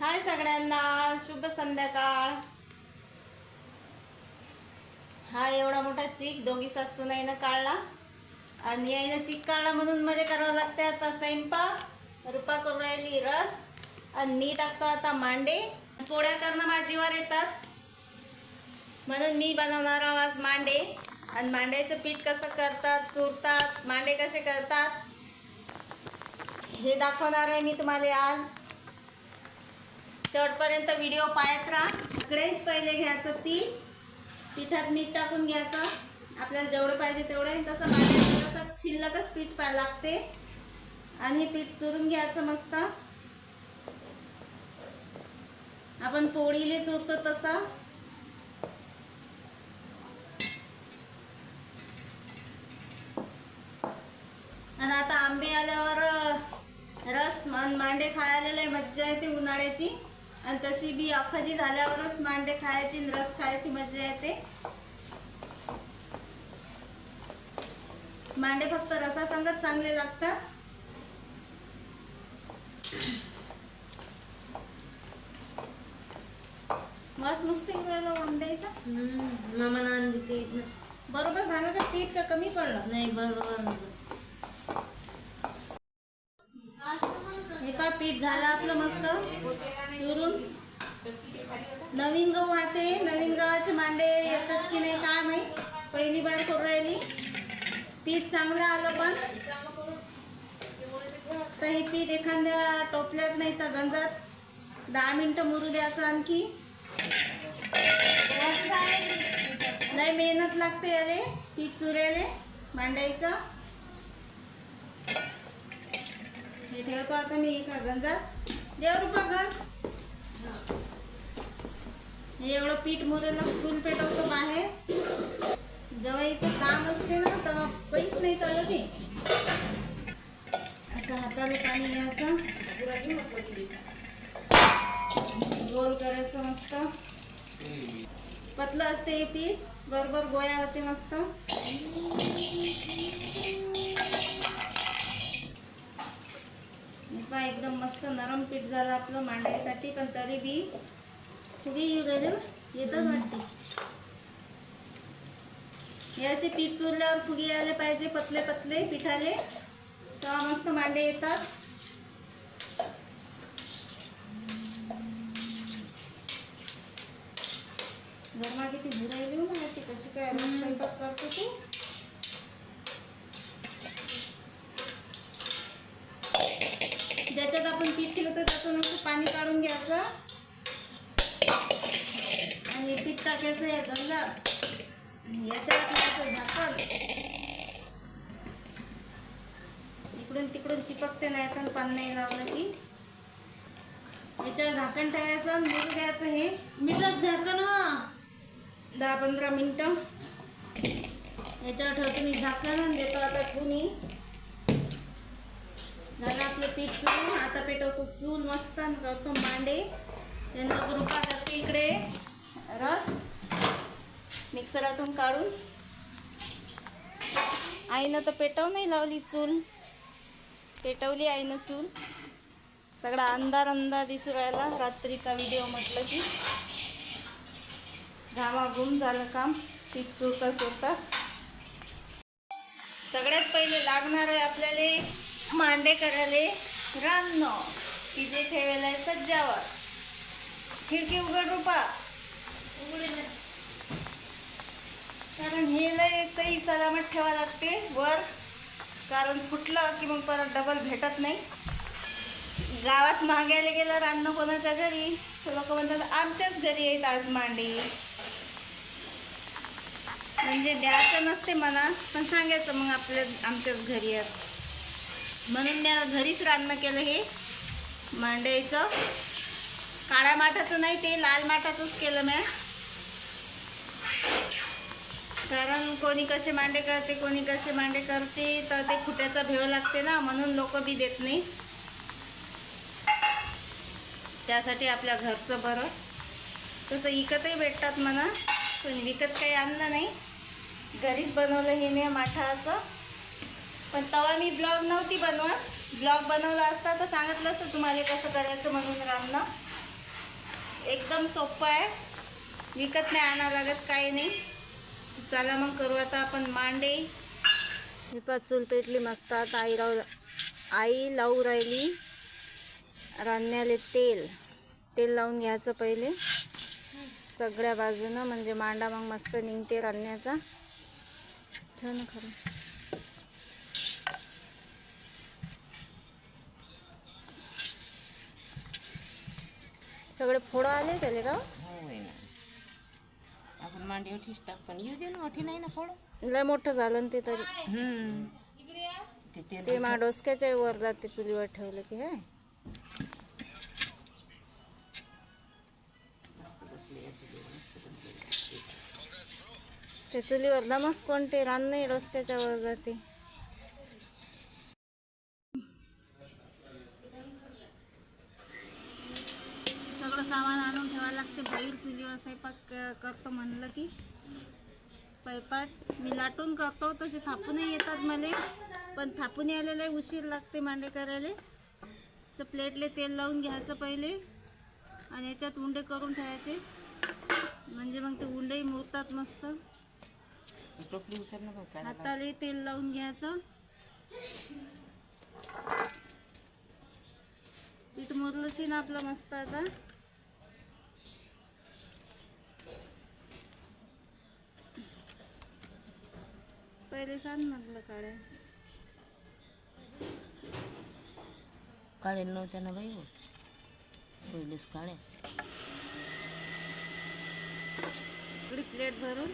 हाय सगळ्यांना शुभ संध्याकाळ. हा एवढा मोठा चीक दोघी सासू नाहीनं काढला. आणि याईनं चीक काढला म्हणून मला करावं लागते आता स्वयंपाक. रुपा करून राहिली रस. आणि मी टाकतो आता मांडे. पोळ्या करणं माझीवर येतात. म्हणून मी बनवणार आहोत आज मांडे. आणि मांड्याचं पीठ कसं करतात चुरतात मांडे कसे करतात हे दाखवणार आहे मी तुम्हाला आज. शेवटपर्यंत व्हिडिओ पाहत राहा. इकडे पहिले घ्यायचं पीठ. पिठात मीठ टाकून घ्यायचं. आपल्याला जेवढं पाहिजे तेवढं तसं माझ्या तसं शिल्लकच पीठ पा लागते. आणि पीठ चुरून घ्यायचं मस्त. आपण पोळीले चुरतो तसं. आणि आता आंबे आल्यावर रस मांडे खायला लय मज्जा येते उन्हाळ्याची. आणि तशी बी अखजी झाल्यावरच मांडे खायची रस खायची मज्जा येते. मांडे फक्त रसासंगत चांगले लागतात. मस्त मस्त आंब्याचा आणली ते बरोबर झालं का? पीठ का कमी पडलं? नाही बरोबर हे पा पीठ झालं आपलं मस्त. चुरून. नवीन गहू आते. नवीन गव्हाचे मांडे येतात की नाही काय माहीत. पहिली बार करू राहिली. पीठ चांगलं आलं पण. तर हे पीठ एखाद्या टोपल्यात नाही तर गंजात. दहा मिनटं मुरू द्यायचं आणखी. नाही मेहनत लागते याले. पीठ चुरायले. मांडायचं. हे ठेवतो आता मी एका गंजात देव रुपा गंज हे एवढं पीठ मुरेला चूल पेटवतो बाहेर. जवाईचं काम असते ना तेव्हा पैस नाही चालत ते असं हाताने पाणी घ्यायचं. गोल करायचं मस्त. पतलं असते हे पीठ. बरोबर गोया होते मस्त. मस्त पीठ झालं आपलं मांडायसाठी पण तरी बी फुगे येऊ राहिले बा. येतात वाटते. हे असे पीठ चोरल्यावर फुगे आले पाहिजे पतले पतले पिठाले. तेव्हा मस्त मांडे येतात. गरमा किती भुरायली हो माहिती कशी काय स्वयंपाक करतो तू ज्याच्यात आपण पीठ केलं तर त्यातून असं पाणी काढून घ्यायचं. आणि पीठ टाकायचं या गंजात याच्यावर लावायचं झाकण. इकडून तिकडून चिपकते नाही तर पान नाही लावलं की. याच्यावर झाकण ठेवायचं आणि द्यायचं हे. मिठात झाकण दहा पंधरा मिनटं. याच्यावर ठेवतो मी झाकण आणि देतो आता कुणी झालं आपलं पीठ चून आता पेटवतो चूल मस्त करतो मांडे. त्यानंतर रुपा करते इकडे. रस. मिक्सरातून काढून. आईनं तर पेटव नाही लावली चूल. पेटवली आईनं चूल. सगळा अंधार अंधार दिसू राहिला. रात्रीचा व्हिडिओ म्हटलं की. घामाघूम झालं काम. पीठ चुरता चुरताच सगळ्यात पहिले लागणार आहे आपल्याला मांडे करायला रान्न. तिथे ठेवायला आहे सज्जावर. खिडकी उघड रुपा. कारण हे लय सही सलामत ठेवा लागते वर. कारण फुटलं की मग परत डबल भेटत नाही. गावात मागायला गेलं रान्न कोणाच्या घरी? तर लोक म्हणतात आमच्याच घरी आहेत आज मांडे. म्हणजे द्यायचं नसते मला पण सांगायचं मग आपल्या आमच्याच घरी आहेत. म्हणून मी घरीच रान्न केलं हे. मांडायचं काळ्या माठाचं नाही ते लाल माठाचंच केलं मी. कारण कोणी कसे मांडे करते कोणी कसे मांडे करते तर ते खुट्याचा भेव लागते ना म्हणून लोक बी देत नाही. त्यासाठी आपल्या घरचं बरं. तसं विकतही भेटतात म्हणा पण विकत काही आणलं नाही. घरीच बनवलं हे मी माठाचं. पण तेव्हा मी ब्लॉग नव्हती बनवत. ब्लॉग बनवला असता तर सांगितलं असतं तुम्हाला कसं करायचं म्हणून रांधणं. एकदम सोपं आहे. विकत नाही आणा लागत काही नाही. चला मग करू आता आपण मांडे. मी पण चूल पेटली मस्त. आई राव आई लावू राहिली. रांधण्याले तेल. तेल लावून घ्यायचं पहिले. सगळ्या बाजूनं म्हणजे मांडा मग मस्त निघते रांधण्याचा. ठेव ना खरं सगळे फोडं आले त्याले का? होय ना. आपण मांडी ठेच टाक पण येऊ दे ना मोठी नाही ना फोड. लय मोठं झालं ना ते तरी. ते तेल ते मा डोसक्याच्या वर जाते चुलीवर ठेवलं की हे. ते चुलीवर दमस कोणते रान नाही डोसक्याच्या वर जाते सगळं सामान आणून ठेवायला लागते. बाहेर चुलीवर स्वयंपाक करतो म्हणलं की. पैपाट. मी लाटून करतो. तसे थापूनही येतात मला. पण थापून यायला उशीर लागते मांडे करायला. असं प्लेटले तेल लावून घ्यायचं पहिले. आणि याच्यात उंडे करून ठेवायचे. म्हणजे मग ते उंडेही मुरतात मस्त. हाताला तेल लावून घ्यायचं. पीठ मुरलंशी ना आपलं मस्त आता. पहिले सांग म्हटलं काढ्या काढेल नव्हत्या ना बाई हो. पहिलेच काढ्या इकडे प्लेट भरून.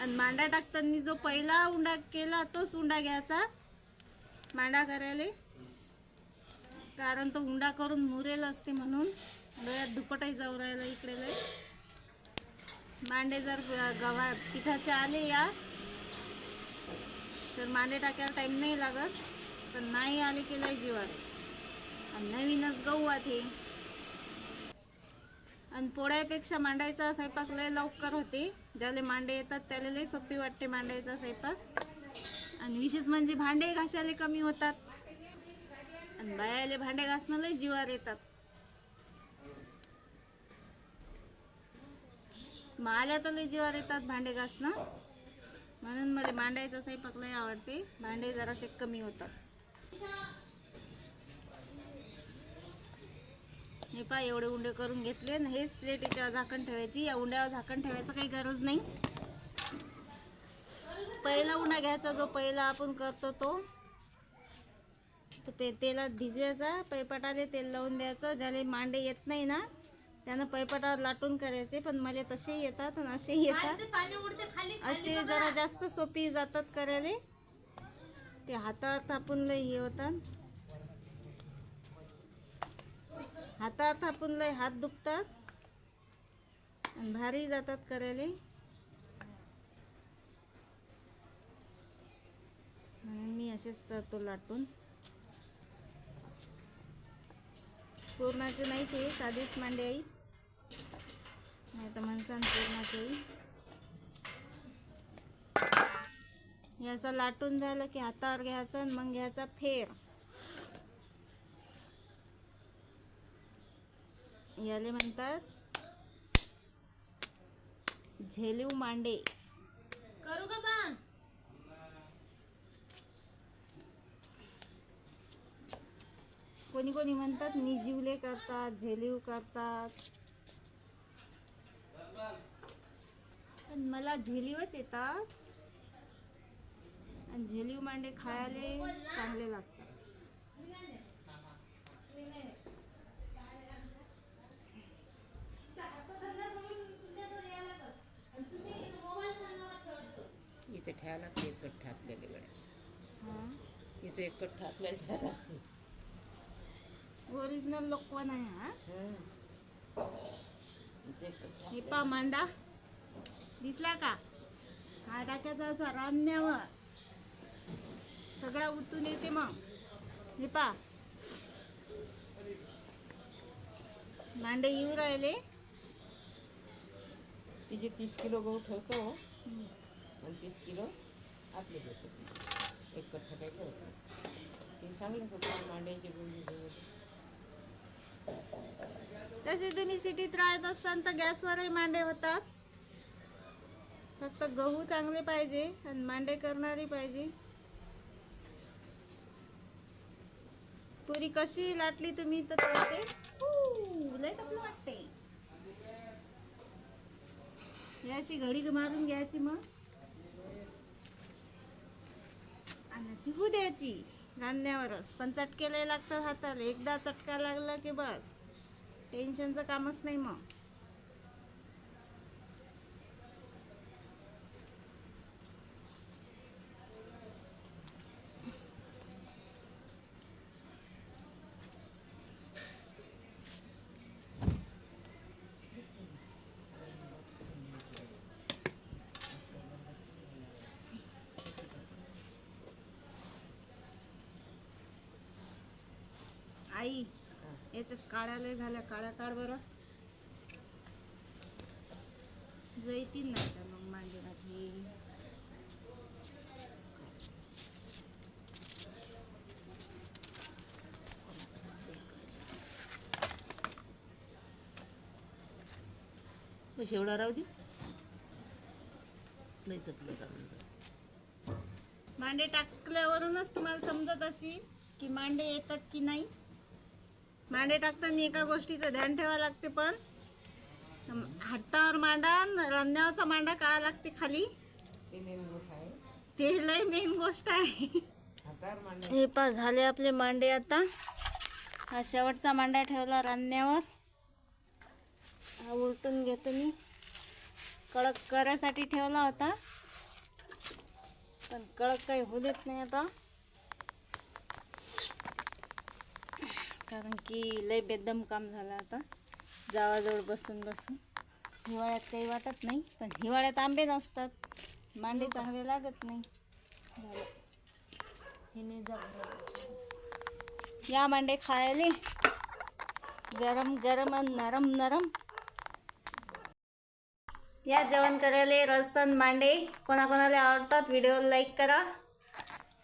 आणि मांडा टाकताना जो पहिला उंडा केला तोच उंडा घ्यायचा. मांडा करायला. कारण तो उंडा करून मुरेल असते म्हणून. डोळ्यात दुपटही जाऊ राहिला इकडे मांडे जर गव्हा पिठाचे आले या तर मांडे टाकायला टाईम नाही लागत. पण नाही आले की लय जीवार आणि नवीनच गहू आहे. आणि पोळ्यापेक्षा मांडायचा स्वयंपाक लय लवकर होते. ज्याला मांडे येतात त्याला लय सोपी वाटते मांडायचा स्वयंपाक. आणि विशेष म्हणजे भांडे घासायला कमी होतात. आणि बायाले भांडे घासणं लय जीवार येतात. माल्या तर लय जीवार येतात भांडे घासणं. म्हणून मला मांडायचा स्वयंपाक लय आवडते. भांडे जरासे कमी होतात. हे पा एवढे उंडे करून घेतले आणि हेच प्लेट याच्यावर झाकण ठेवायची. या उंड्यावर झाकण ठेवायचं काही गरज नाही. पहिला उंडा घ्यायचा जो पहिला आपण करतो तो. तो पे तेलात भिजवायचा पैपटाले तेल लावून द्यायचं. ज्याला मांडे येत नाही ना त्यानं पैपटावर लाटून करायचे पण मला तसे येतात आणि असे येतात. असे जरा जास्त सोपी जातात करायला. ते हातावर थापून लय हे होतात. हातावर थापून लय हात दुखतात. आणि भारी जातात करायला. म्हणून मी असेच करतो लाटून. पूर्णाचे नाही ते साधेच मांडे आई. नाही तर म्हणसान पूर्णाचे आई. हे असं लाटून झालं की हातावर घ्यायचं आणि मग घ्यायचा फेर. याले म्हणतात झेलीव मांडे. करू का बा कोणी कोणी म्हणतात निजिवले करतात झेलीव करतात. मला झेलीवच येतात. आणि झेलीव मांडे खायला चांगले लागतात. इथे ठेवायला लागते एक गड्या. हां. इथे एक आपल्याला ठेवायला लागते ओरिजिनल लोकवन आहे हा? हे. पा मांडा. दिसला का? हा टाकायचा असा रामण्यावर सगळा उतून येते मग. हे पा. मांडे येऊ राहिले. तिचे तीस किलो गहू ठेवतो. आणि तीस किलो आपले देतो. एक कट्टा काय ठेवतो ते चांगलं होतं. मांड्यांचे गुंडी तसे तुम्ही सिटीत राहत असताना तर गॅसवरही मांडे होतात. फक्त गहू चांगले पाहिजे आणि मांडे करणारी पाहिजे. पुरी कशी लाटली तुम्ही तर ते लय तपलं वाटते ही अशी घडी मारून घ्यायची मग. आणि शिकू द्यायची रांधण्यावरच पण चटके लय लागतात हाताला. एकदा चटका लागला की बस. टेन्शनचं कामच नाही मग. आई याच्यात काळ्या लय झाल्या काळ्या काढ बरं. जैतीन नाही मग मांडे माझी शेवडा राहू दे. नाही मांडे टाकल्यावरूनच तुम्हाला समजत अशी की मांडे येतात की नाही. मांडे टाकताना एका गोष्टीचं ध्यान ठेवावं लागते पण. हातावर मांडा न रंध्यावरचा मांडा काढा लागते खाली. ते मेन गोष्ट आहे. ते लय मेन गोष्ट आहे. हे पा झाले आपले मांडे आता. हा शेवटचा मांडा ठेवला रांधण्यावर हा उलटून घेतो मी कडक करायसाठी ठेवला होता. पण कडक काही होऊ देत नाही आता. कारण की लय बेदम काम झालं आता. गावाजवळ बसून बसून. हिवाळ्यात काही वाटत नाही पण हिवाळ्यात आंबे नसतात. मांडे चांगले लागत नाही. झालं. हिने या मांडे खायले. गरम गरम आणि नरम नरम. या जेवण करायला रसन मांडे. कोणाकोणाला आवडतात व्हिडिओ लाईक करा.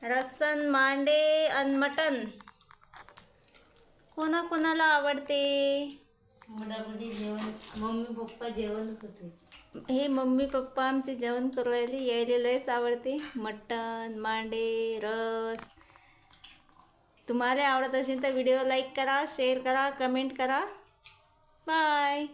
रसन मांडे आणि मटन. कोणाकोणाला आवडते? मुडामुडी जेवण मम्मी पप्पा जेवण करते. हे मम्मी पप्पा आमचे जेवण करू राहिले यायला लयच आवडते. मटन मांडे रस. तुम्हाला आवडत असेल तर व्हिडिओ लाईक करा शेअर करा कमेंट करा. बाय.